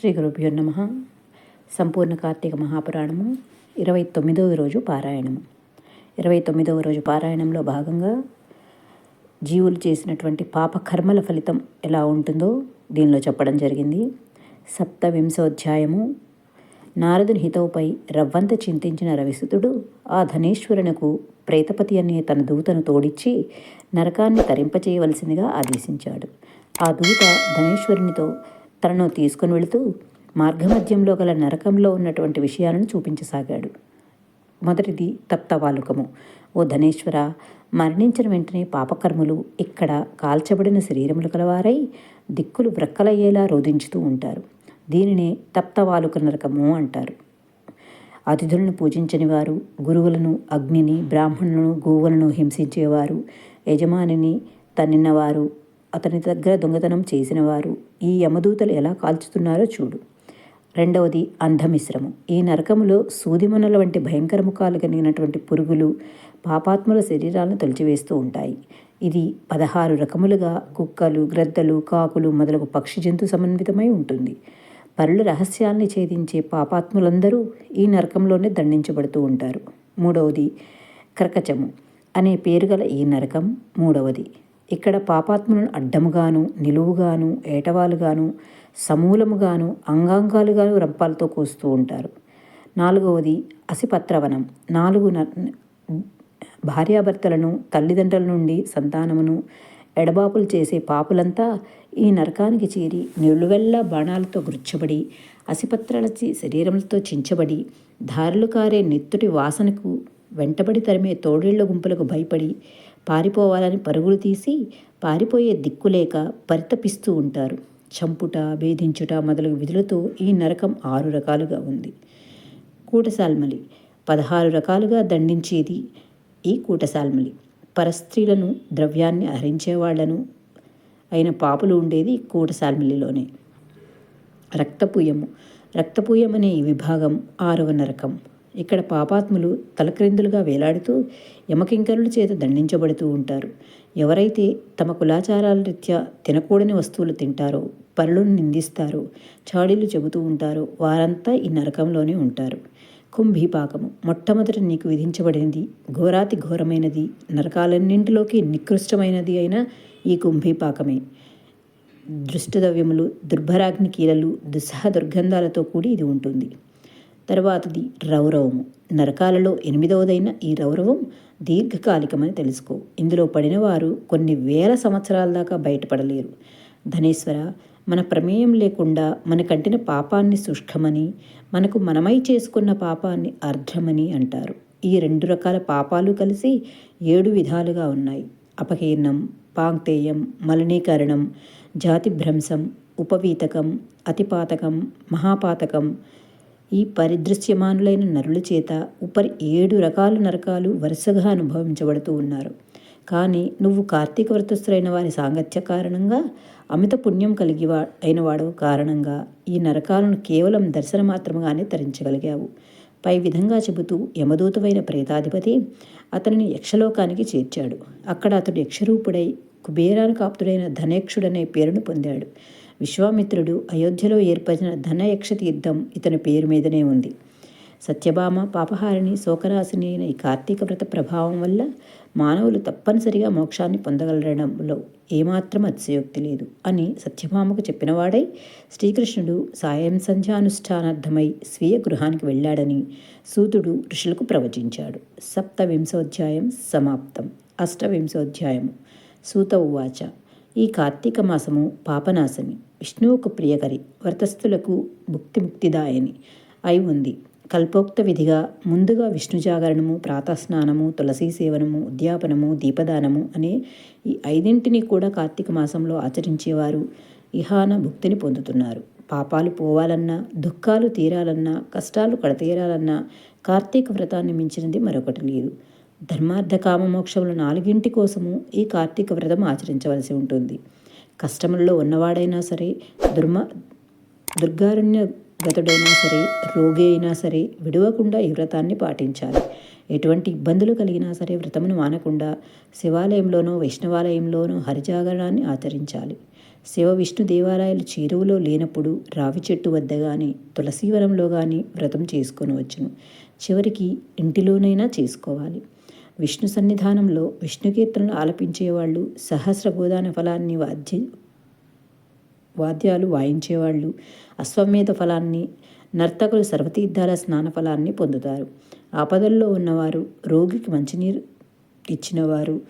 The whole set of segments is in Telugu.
శ్రీ గురుభ్యో నమ. సంపూర్ణ కార్తీక మహాపురాణము ఇరవై తొమ్మిదవ రోజు పారాయణము. ఇరవై తొమ్మిదవ రోజు పారాయణంలో భాగంగా జీవులు చేసినటువంటి పాపకర్మల ఫలితం ఎలా ఉంటుందో దీనిలో చెప్పడం జరిగింది. సప్తవింశోధ్యాయము నారదుని హితవుపై రవ్వంత చింతించిన రవిసుతుడు ఆ ధనేశ్వరునకు ప్రేతపతి అనే తన దూతను తోడిచ్చి నరకాన్ని తరింపచేయవలసిందిగా ఆదేశించాడు. ఆ దూత ధనేశ్వరునితో తనను తీసుకుని వెళుతూ మార్గమధ్యంలో గల నరకంలో ఉన్నటువంటి విషయాలను చూపించసాగాడు. మొదటిది తప్తవాలుకము. ఓ ధనేశ్వర మరణించిన వెంటనే పాపకర్ములు ఇక్కడ కాల్చబడిన శరీరములు కలవారై దిక్కులు వ్రక్కలయ్యేలా రోధించుతూ ఉంటారు. దీనినే తప్తవాలుక నరకము అంటారు. అతిథులను పూజించని వారు గురువులను అగ్నిని బ్రాహ్మణులను గోవులను హింసించేవారు యజమానిని తన్నినవారు అతని దగ్గర దొంగతనం చేసినవారు. ఈ యమదూతలు ఎలా కాల్చుతున్నారో చూడు. రెండవది అంధమిశ్రము. ఈ నరకములో సూదిమనుల వంటి భయంకర ముఖాలు కలిగినటువంటి పురుగులు పాపాత్ముల శరీరాలను తొలిచివేస్తూ ఉంటాయి. ఇది పదహారు రకములుగా కుక్కలు గ్రద్దలు కాకులు మొదలగు పక్షి జంతు సమన్వితమై ఉంటుంది. పరుల రహస్యాల్ని ఛేదించే పాపాత్ములందరూ ఈ నరకంలోనే దండించబడుతూ ఉంటారు. మూడవది క్రకచము అనే పేరు గల ఈ నరకం. మూడవది ఇక్కడ పాపాత్ములను అడ్డముగాను నిలువుగాను ఏటవాలుగాను సమూలముగాను అంగాంగాలుగాను రంపాలతో కోస్తూ ఉంటారు. నాలుగవది అసిపత్రవనం. నాలుగు భార్యాభర్తలను తల్లిదండ్రుల నుండి సంతానమును ఎడబాపులు చేసే పాపులంతా ఈ నరకానికి చేరి నిలువెల్లా బాణాలతో గుర్చబడి అసిపత్రాలచి శరీరములతో చించబడి దారులు కారే నెత్తుటి వాసనకు వెంటబడి తరిమే తోడేళ్ళ గుంపులకు భయపడి పారిపోవాలని పరుగులు తీసి పారిపోయే దిక్కులేక పరితపిస్తూ ఉంటారు. చంపుట వేధించుట మొదలగు విధులతో ఈ నరకం ఆరు రకాలుగా ఉంది. కూటసాల్మలి పదహారు రకాలుగా దండించేది ఈ కూటసాల్మలి పరస్త్రీలను ద్రవ్యాన్ని హరించేవాళ్ళను అయిన పాపులు ఉండేది కూటసాల్మలిలోనే రక్తపూయము. రక్తపూయం అనే ఈ విభాగం ఆరవ నరకం. ఇక్కడ పాపాత్ములు తలక్రిందులుగా వేలాడుతూ యమకింకరుల చేత దండించబడుతూ ఉంటారు. ఎవరైతే తమ కులాచారాల రీత్యా తినకూడని వస్తువులు తింటారో పరులను నిందిస్తారో చాడీలు చెబుతూ ఉంటారో వారంతా ఈ నరకంలోనే ఉంటారు. కుంభీపాకము మొట్టమొదట నీకు విధించబడినది ఘోరాతి ఘోరమైనది నరకాలన్నింటిలోకి నికృష్టమైనది అయిన ఈ కుంభీపాకమే. దృష్టద్రవ్యములు దుర్భరాగ్ని కీలలు దుస్సహ దుర్గంధాలతో కూడి ఇది ఉంటుంది. తర్వాతది రౌరవము. నరకాలలో ఎనిమిదవదైన ఈ రౌరవం దీర్ఘకాలికమని తెలుసుకో. ఇందులో పడిన వారు కొన్ని వేల సంవత్సరాల దాకా బయటపడలేరు. ధనేశ్వర మన ప్రమేయం లేకుండా మన కంటిన పాపాన్ని శుష్కమని మనకు మనమై చేసుకున్న పాపాన్ని అర్ధమని అంటారు. ఈ రెండు రకాల పాపాలు కలిసి ఏడు విధాలుగా ఉన్నాయి. అపకీర్ణం పాంక్తేయం మలినీకరణం జాతిభ్రంశం ఉపవీతకం అతిపాతకం మహాపాతకం ఈ పరిదృశ్యమానులైన నరుల చేత ఉపరి ఏడు రకాల నరకాలు వరుసగా అనుభవించబడుతూ ఉన్నారు. కానీ నువ్వు కార్తీక వ్రతస్థులైన వారి సాంగత్య కారణంగా అమిత పుణ్యం కలిగి వా అయినవాడు కారణంగా ఈ నరకాలను కేవలం దర్శన మాత్రముగానే తరించగలిగావు పై విధంగా చెబుతూ యమదూతమైన ప్రేతాధిపతి అతనిని యక్షలోకానికి చేర్చాడు. అక్కడ అతడు యక్షరూపుడై కుబేరాను కాప్తుడైన ధనేక్షుడనే పేరును పొందాడు. విశ్వామిత్రుడు అయోధ్యలో ఏర్పరిచిన ధనయక్ష తీర్థం ఇతని పేరు మీదనే ఉంది. సత్యభామ పాపహారిణి శోకరాశిని అయిన ఈ కార్తీక వ్రత ప్రభావం వల్ల మానవులు తప్పనిసరిగా మోక్షాన్ని పొందగలడంలో ఏమాత్రం అతిశయోక్తి లేదు అని సత్యభామకు చెప్పినవాడై శ్రీకృష్ణుడు సాయం సంధ్యానుష్ఠానార్థమై స్వీయ గృహానికి వెళ్ళాడని సూతుడు ఋషులకు ప్రవచించాడు. సప్తవింశోధ్యాయం సమాప్తం. అష్టవింశోధ్యాయం సూత ఉవాచ. ఈ కార్తీక మాసము పాపనాశని విష్ణువుకు ప్రియకరి వ్రతస్థులకు ముక్తి ముక్తిదాయని అయి ఉంది. కల్పోక్త విధిగా ముందుగా విష్ణు జాగరణము ప్రాతస్నానము తులసీ సేవనము ఉద్యాపనము దీపదానము అనే ఈ ఐదింటిని కూడా కార్తీక మాసంలో ఆచరించేవారు. ఇహాన భుక్తిని పొందుతున్నారు. పాపాలు పోవాలన్నా దుఃఖాలు తీరాలన్నా కష్టాలు కడతీరాలన్నా కార్తీక వ్రతాన్ని మించినది మరొకటి లేదు. ధర్మార్థ కామమోక్షముల నాలుగింటి కోసము ఈ కార్తీక వ్రతం ఆచరించవలసి ఉంటుంది. కష్టములలో ఉన్నవాడైనా సరే దుర్మ దుర్గారణ్య గతుడైనా సరే రోగి అయినా సరే విడవకుండా ఈ వ్రతాన్ని పాటించాలి. ఎటువంటి ఇబ్బందులు కలిగినా సరే వ్రతమును మానకుండా శివాలయంలోనో వైష్ణవాలయంలోనో హరిజాగరణాన్ని ఆచరించాలి. శివ విష్ణు దేవాలయాలు చేరువలో లేనప్పుడు రావి చెట్టు వద్ద కానీ తులసీవనంలో కానీ వ్రతం చేసుకొని వచ్చును చివరికి ఇంటిలోనైనా చేసుకోవాలి. విష్ణు సన్నిధానంలో విష్ణు కీర్తనలు ఆలపించేవాళ్ళు సహస్ర గోదాన ఫలాన్ని వాద్య వాద్యాలు వాయించేవాళ్ళు అశ్వమేధ ఫలాన్ని నర్తకులు సర్వతీర్థాల స్నాన ఫలాన్ని పొందుతారు. ఆపదల్లో ఉన్నవారు రోగికి మంచినీరు ఇచ్చినవారు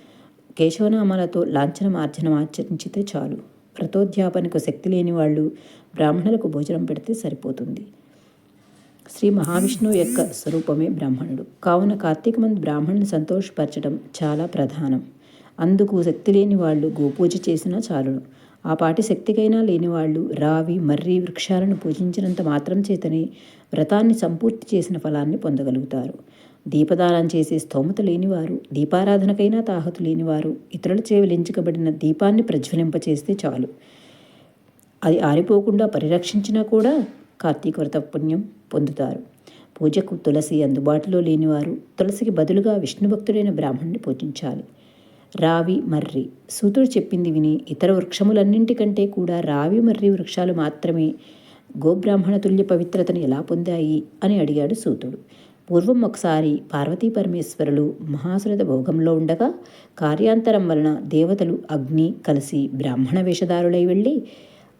కేశవనామాలతో లాంఛనం ఆర్జనం ఆచరించితే చాలు. వ్రతోధ్యాపనకు శక్తి లేని వాళ్ళు బ్రాహ్మణులకు భోజనం పెడితే సరిపోతుంది. శ్రీ మహావిష్ణువు యొక్క స్వరూపమే బ్రాహ్మణుడు. కావున కార్తీక మంది బ్రాహ్మణుని సంతోషపరచడం చాలా ప్రధానం. అందుకు శక్తి లేని వాళ్ళు గోపూజ చేసినా చాలును. ఆ పాటి శక్తికైనా లేని వాళ్ళు రావి మర్రి వృక్షాలను పూజించినంత మాత్రం చేతనే వ్రతాన్ని సంపూర్తి చేసిన ఫలాన్ని పొందగలుగుతారు. దీపదానం చేసే స్తోమత లేనివారు దీపారాధనకైనా తాహతు లేనివారు ఇతరుల చేవలించబడిన దీపాన్ని ప్రజ్వలింపచేస్తే చాలు. అది ఆరిపోకుండా పరిరక్షించినా కూడా కార్తీక వ్రత పుణ్యం పొందుతారు. పూజకు తులసి అందుబాటులో లేనివారు తులసికి బదులుగా విష్ణు భక్తుడైన బ్రాహ్మణ్ణి పూజించాలి. రావి మర్రి. సూతుడు చెప్పింది విని ఇతర వృక్షములన్నింటికంటే కూడా రావి మర్రి వృక్షాలు మాత్రమే గోబ్రాహ్మణ తుల్య పవిత్రతను ఎలా పొందాయి అని అడిగాడు సూతుడు పూర్వం ఒకసారి పార్వతీ పరమేశ్వరులు మహాసురద భోగంలో ఉండగా కార్యాంతరం వలన దేవతలు అగ్ని కలిసి బ్రాహ్మణ వేషధారులై వెళ్ళి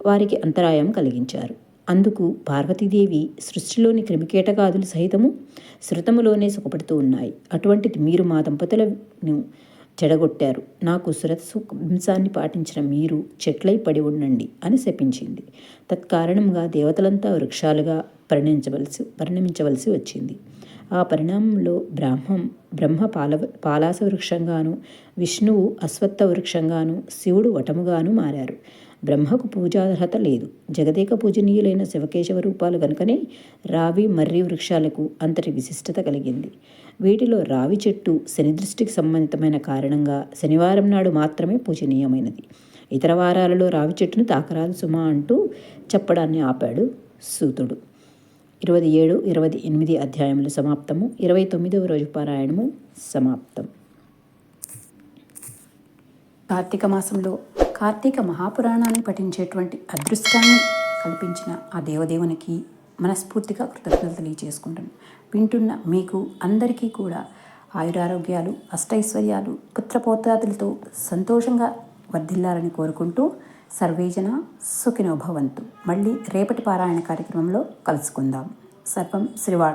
వారికి అంతరాయం కలిగించారు. అందుకు పార్వతీదేవి సృష్టిలోని క్రిమికీటకాదులు సహితము శృతములోనే సుఖపడుతూ ఉన్నాయి. అటువంటిది మీరు మా దంపతులను చెడగొట్టారు. నాకు సురత వంశాన్ని పాటించిన మీరు చెట్లై పడి ఉండండి అని శపించింది. తత్కారణంగా దేవతలంతా వృక్షాలుగా పరిణమించవలసి పరిణమించవలసి వచ్చింది. ఆ పరిణామంలో బ్రాహ్మం బ్రహ్మ పాల పాలాస వృక్షంగాను విష్ణువు అశ్వత్థ వృక్షంగాను శివుడు వటముగాను మారారు. బ్రహ్మకు పూజార్హత లేదు. జగదేక పూజనీయులైన శివకేశవ రూపాలు గనుకనే రావి మర్రి వృక్షాలకు అంతటి విశిష్టత కలిగింది. వీటిలో రావి చెట్టు శని దృష్టికి సంబంధితమైన కారణంగా శనివారం నాడు మాత్రమే పూజనీయమైనది. ఇతర వారాలలో రావి చెట్టును తాకరాదు సుమా అంటూ చెప్పడాన్ని ఆపాడు సూతుడు. ఇరవై ఏడు ఇరవై ఎనిమిది అధ్యాయములు సమాప్తము. ఇరవై తొమ్మిదవ రోజు పారాయణము సమాప్తం. కార్తీక మాసంలో కార్తీక మహాపురాణాన్ని పఠించేటువంటి అదృష్టాన్ని కల్పించిన ఆ దేవదేవునికి మనస్ఫూర్తిగా కృతజ్ఞతలు తెలియజేసుకుంటాను వింటున్న మీకు అందరికీ కూడా ఆయురారోగ్యాలు అష్టైశ్వర్యాలు పుత్రపోత్రాదులతో సంతోషంగా వర్ధిల్లాలని కోరుకుంటూ సర్వేజన సుఖినోభవంతు మళ్ళీ రేపటి పారాయణ కార్యక్రమంలో కలుసుకుందాం. సర్వం శ్రీవాడు